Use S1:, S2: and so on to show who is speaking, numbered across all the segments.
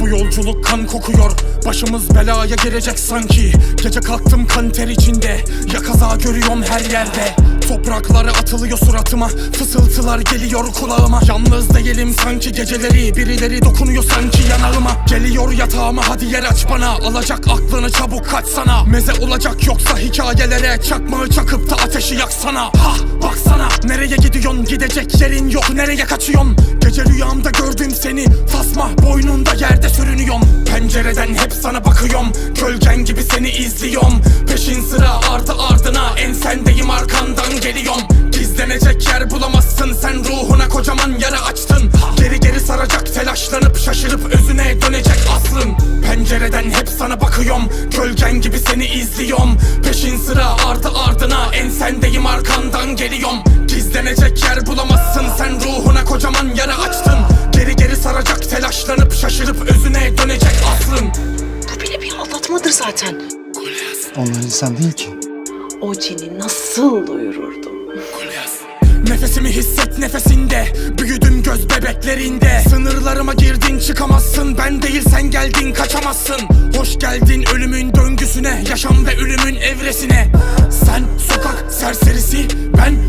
S1: Bu yolculuk kan kokuyor. Başımız belaya girecek sanki. Gece kalktım kan ter içinde. Ya kaza görüyorum her yerde. Toprakları atılıyor suratıma. Fısıltılar geliyor kulağıma. Yalnız değilim sanki geceleri. Birileri dokunuyor sanki yanağıma. Geliyor yatağıma. Hadi yer aç bana. Alacak aklını çabuk kaçsana. Meze olacak yoksa hikayelere Çakmağı çakıp da ateşi yaksana. Ha baksana Nereye gidiyorsun? Gidecek yerin yok. Nereye kaçıyorsun? Gece rüyamda gördüm seni. Tasma boynunda yerde sürünüyorsun Pencereden hep sana bakıyorum. Gölgen gibi seni izliyorum. Peşin sıra ardı ardına. Ensendeyim arkandan geliyorum. Gizlenecek yer bulamazsın. Sen ruhuna kocaman yara açtın. Geri geri saracak telaşlanıp Şaşırıp özüne dönecek aslın. Pencereden hep sana bakıyorum. Gölgen gibi seni izliyorum. Peşin sıra ardı ardına. Ensendeyim arkandan geliyorum Gizlenecek yer bulamazsın. Sen ruhuna kocaman yara açtın. Geri geri saracak telaşlanıp Şaşırıp özüne dönecek aslın.
S2: Bu bile bir aldatmadır zaten.
S3: Onlar insan değil ki.
S2: O cini nasıl doyururdum?
S1: Nefesimi hisset nefesinde Büyüdüm göz bebeklerinde. Sınırlarıma girdin çıkamazsın. Ben değil sen geldin kaçamazsın. Hoş geldin ölümün döngüsüne Yaşam ve ölümün evresine. Sen sokak serserisi Ben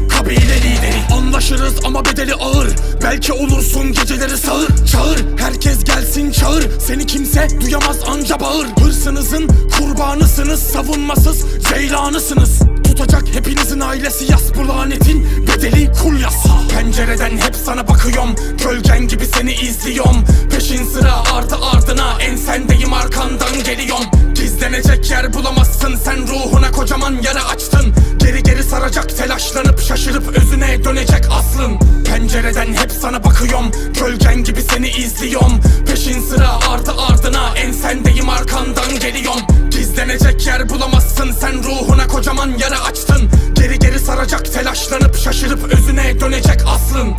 S1: Belki olursun geceleri sağır Çağır. Herkes gelsin çağır. Seni kimse duyamaz anca bağır. Hırsınızın kurbanısınız Savunmasız ceylanısınız. Tutacak hepinizin ailesi yas bu lanetin bedeli kul yas Pencereden hep sana bakıyorum Gölgen gibi seni izliyorum. Peşin sıra ardı ardına Ensendeyim arkandan geliyorum. Gizlenecek yer bulamazsın Sen ruhuna kocaman yara açtın. Geri geri saracak telaşlanıp Şaşırıp özüne dönecek aslın Pencereden hep sana bakıyorum. Gölgen gibi seni izliyorum. Peşin sıra ardı ardına Ensendeyim arkandan geliyorum. Gizlenecek yer bulamazsın Sen ruhuna kocaman yara açtın. Geri geri saracak telaşlanıp Şaşırıp özüne dönecek aslın